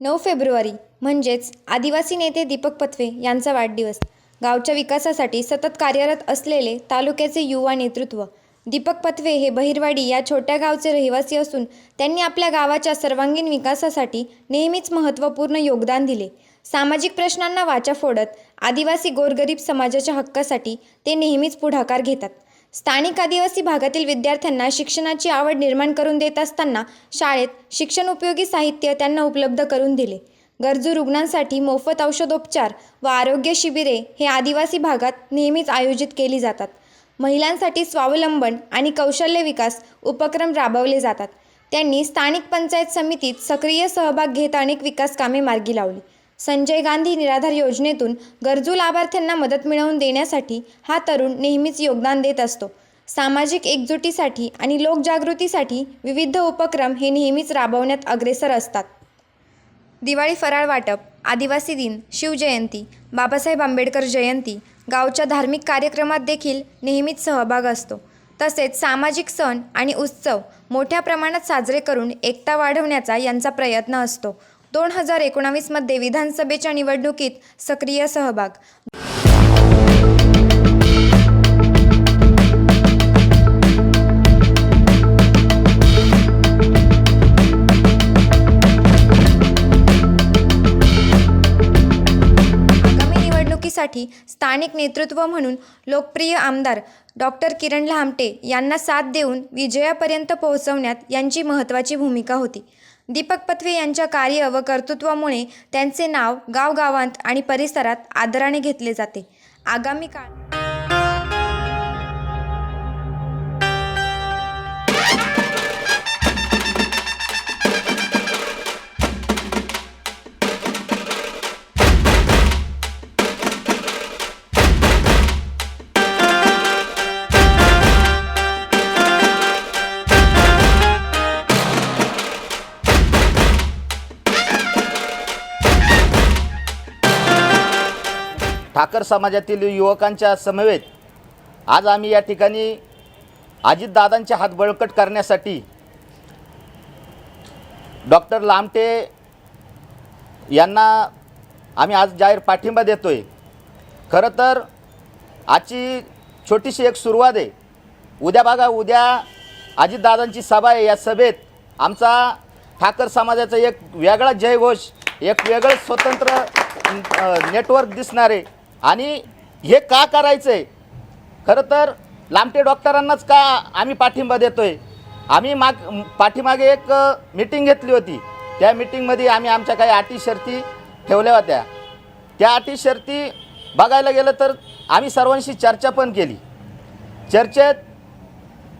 नऊ फेब्रुवारी म्हणजेच आदिवासी नेते दीपक पथवे यांचा वाढदिवस. गावच्या विकासासाठी सतत कार्यरत असलेले तालुक्याचे युवा नेतृत्व. दीपक पथवे हे बहिरवाडी या छोट्या गावचे रहिवासी असून त्यांनी आपल्या गावाच्या सर्वांगीण विकासासाठी नेहमीच महत्त्वपूर्ण योगदान दिले. सामाजिक प्रश्नांना वाचा फोडत आदिवासी गोरगरीब समाजाच्या हक्कासाठी ते नेहमीच पुढाकार घेतात. स्थानिक आदिवासी भागातील विद्यार्थ्यांना शिक्षणाची आवड निर्माण करून देत असताना शाळेत शिक्षण उपयोगी साहित्य त्यांना उपलब्ध करून दिले. गरजू रुग्णांसाठी मोफत औषधोपचार व आरोग्य शिबिरे हे आदिवासी भागात नेहमीच आयोजित केली जातात. महिलांसाठी स्वावलंबन आणि कौशल्य विकास उपक्रम राबवले जातात. त्यांनी स्थानिक पंचायत समितीत सक्रिय सहभाग घेत अनेक विकास कामे मार्गी लावली. संजय गांधी निराधार योजनेतून गरजू लाभार्थ्यांना मदत मिळवून देण्यासाठी हा तरुण नेहमीच योगदान देत असतो. सामाजिक एकजुटीसाठी आणि लोकजागृतीसाठी विविध उपक्रम हे नेहमीच राबवण्यात अग्रेसर असतात. दिवाळी फराळ वाटप आदिवासी दिन शिवजयंती बाबासाहेब आंबेडकर जयंती गावच्या धार्मिक कार्यक्रमात देखील नेहमीच सहभाग असतो. तसेच सामाजिक सण आणि उत्सव मोठ्या प्रमाणात साजरे करून एकता वाढवण्याचा यांचा प्रयत्न असतो. दोन हजार एकोणावीसमध्ये विधानसभेच्या निवडणुकीत सक्रिय सहभाग. साठी निवडणुकीसाठी स्थानिक नेतृत्व म्हणून लोकप्रिय आमदार डॉक्टर किरण लहामटे यांना साथ देऊन विजयापर्यंत पोहोचवण्यात यांची महत्त्वाची भूमिका होती. दीपक पथवे यांच्या कार्य व कर्तृत्वामुळे त्यांचे नाव गावगावांत आणि परिसरात आदराने घेतले जाते. आगामी काळ ठाकर समाजातील युवकांच्या समवेत आज आम्ही या ठिकाणी अजितदादांचे हात बळकट करण्यासाठी डॉक्टर लामटे यांना आम्ही आज जाहीर पाठिंबा देतो आहे खरं तर आजची छोटीशी एक सुरुवात आहे. उद्या बघा उद्या अजितदादांची सभा आहे. या सभेत आमचा ठाकर समाजाचा एक वेगळा जयघोष एक वेगळं स्वतंत्र नेटवर्क दिसणार आहे. आणि हे का करायचं आहे खरं तर लामटे डॉक्टरांनाच का आम्ही पाठिंबा देतो आहे आम्ही माग पाठीमागे एक मीटिंग घेतली होती. त्या मीटिंगमध्ये आम्ही आमच्या काही अटी शर्ती ठेवल्या होत्या. त्या अटी शर्ती बघायला गेलं तर आम्ही सर्वांशी चर्चा पण केली. चर्चेत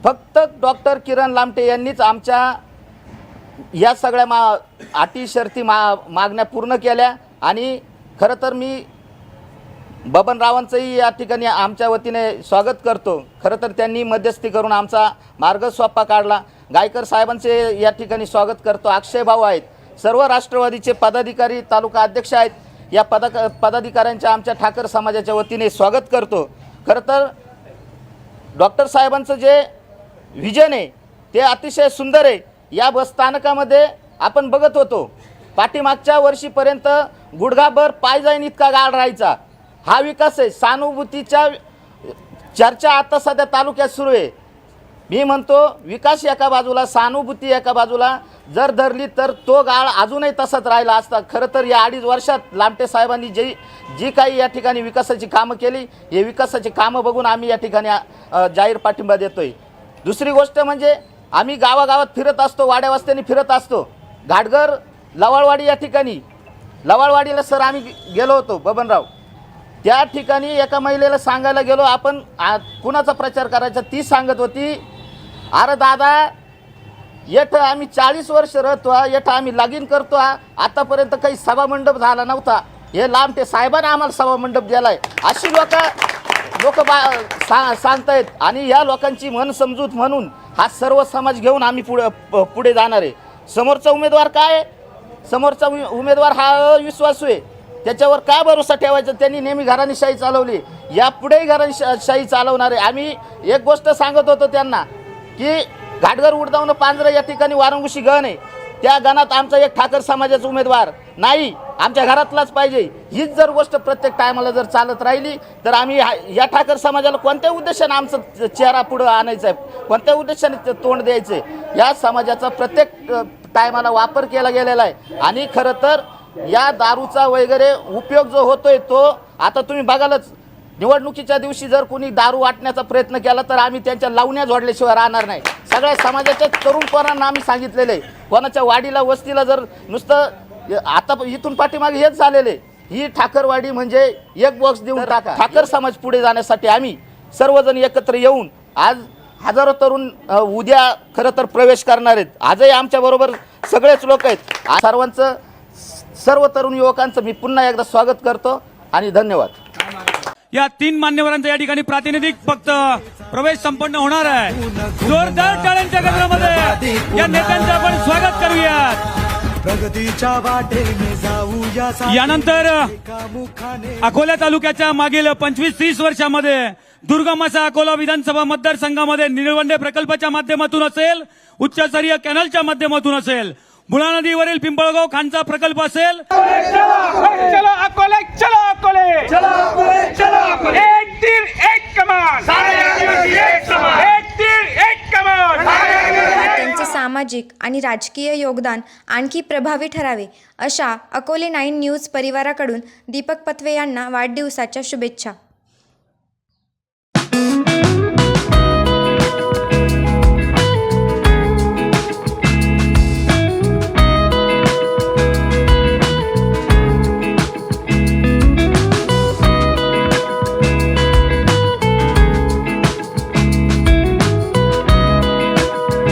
फक्त डॉक्टर किरण लामटे यांनीच आमच्या या सगळ्या मा अटी शर्ती मा मागण्या पूर्ण केल्या आणि खरं तर मी बबनरावांचंही या ठिकाणी आमच्या वतीने स्वागत करतो. खरं तर त्यांनी मध्यस्थी करून आमचा मार्ग सोपा काढला. गायकर साहेबांचे या ठिकाणी स्वागत करतो. अक्षय भाऊ आहेत. सर्व राष्ट्रवादीचे पदाधिकारी तालुका अध्यक्ष आहेत. या पदा पदाधिकाऱ्यांच्या आमच्या ठाकर समाजाच्या वतीने स्वागत करतो. खरं तर डॉक्टर साहेबांचं जे व्हिजन आहे ते अतिशय सुंदर आहे. या बस स्थानकामध्ये आपण बघत होतो. पाठीमागच्या वर्षीपर्यंत गुडघाभर पाय जाईन इतका गाळ राहायचा. हा विकास आहे. सहानुभूतीच्या चर्चा आता सध्या तालुक्यात सुरू आहे. मी म्हणतो विकास एका बाजूला सहानुभूती एका बाजूला. जर धरली तर तो गाळ अजूनही तसाच राहिला असता. खरं तर या अडीच वर्षात लामटे साहेबांनी जी जी काही या ठिकाणी विकासाची कामं केली हे विकासाची कामं बघून आम्ही या ठिकाणी जाहीर पाठिंबा देतोय. दुसरी गोष्ट म्हणजे आम्ही गावागावात फिरत असतो वाड्या वस्त्यांनी फिरत असतो. घाटघर लवाळवाडी या ठिकाणी. लवाळवाडीला सर आम्ही गेलो होतो बबनराव. त्या ठिकाणी एका महिलेला सांगायला गेलो आपण आ, कुणाचा प्रचार करायचा ती सांगत होती अरे दादा येठ आम्ही चाळीस वर्ष राहतो हा, येठ आम्ही लगीन करतो आतापर्यंत काही सभामंडप झाला नव्हता. हे लांबटे साहेबांना आम्हाला सभामंडप दिलाय. अशी लोक लोक बा सा सांगतायत. आणि या लोकांची मन समजूत म्हणून हा सर्व समाज घेऊन आम्ही पुढे प- पुढे जाणार आहे. समोरचा उमेदवार काय? समोरचा उमेदवार हा विश्वासू आहे. त्याच्यावर काय भरोसा ठेवायचा? त्यांनी नेहमी घराणीशाही चालवली. यापुढेही घराणीशाही चालवणार. आहे आम्ही एक गोष्ट सांगत होतो त्यांना की घाटघर उडदावणं पांजरं या ठिकाणी वारंगुशी गण आहे. त्या गणात आमचा एक ठाकर समाजाचा उमेदवार. नाही आमच्या घरातलाच पाहिजे. हीच जर गोष्ट प्रत्येक टायमाला जर चालत राहिली तर आम्ही या ठाकर समाजाला कोणत्या उद्देशाने आमचं चेहरा पुढं आणायचा आहे? कोणत्या उद्देशाने तोंड द्यायचं? आहे या समाजाचा प्रत्येक टायमाला वापर केला गेलेला आहे. आणि खरं तर या दारूचा वगैरे उपयोग जो होतोय तो आता तुम्ही बघालच. निवडणुकीच्या दिवशी जर कोणी दारू वाटण्याचा प्रयत्न केला तर आम्ही त्यांच्या लावण्या जोडल्याशिवाय राहणार नाही. सगळ्या समाजाच्या तरुण पोरांना आम्ही सांगितलेलं आहे. कोणाच्या वाडीला वस्तीला जर नुसतं आता इथून पाठीमागे हेच झालेले ही ठाकरवाडी म्हणजे एक बॉक्स देऊन टाका. ठाकर समाज पुढे जाण्यासाठी आम्ही सर्वजण एकत्र येऊन आज हजारो तरुण उद्या खरं तर प्रवेश करणार आहेत. आजही आमच्याबरोबर सगळेच लोक आहेत. सर्वांचं सर्व तरुण युवकांचं मी पुन्हा एकदा स्वागत करतो आणि धन्यवाद. या तीन मान्यवरांचा या ठिकाणी प्रातिनिधिक फक्त प्रवेश संपन्न होणार आहे. जोरदार टाळ्यांच्या गजरामध्ये या नेत्यांचं आपण स्वागत करूयात प्रगतीच्या वाटेने जाऊया. यानंतर अकोला तालुक्याच्या मागील पंचवीस तीस वर्षामध्ये दुर्गम असा अकोला विधानसभा मतदारसंघामध्ये निळवंडे प्रकल्पाच्या माध्यमातून असेल उच्चस्तरीय कॅनलच्या माध्यमातून असेल मुळा नदीवरील पिंपळगाव खानचा प्रकल्प असेल. चलो अकोले चलो अकोले. चलो अकोले चलो अकोले. एक तीर एक कमान. एक समान. एक तीर एक कमान. त्यांचे सामाजिक आणि राजकीय योगदान आणखी प्रभावी ठरावे अशा अकोले नाईन न्यूज परिवाराकडून दीपक पत्वे यांना वाढदिवसाच्या शुभेच्छा.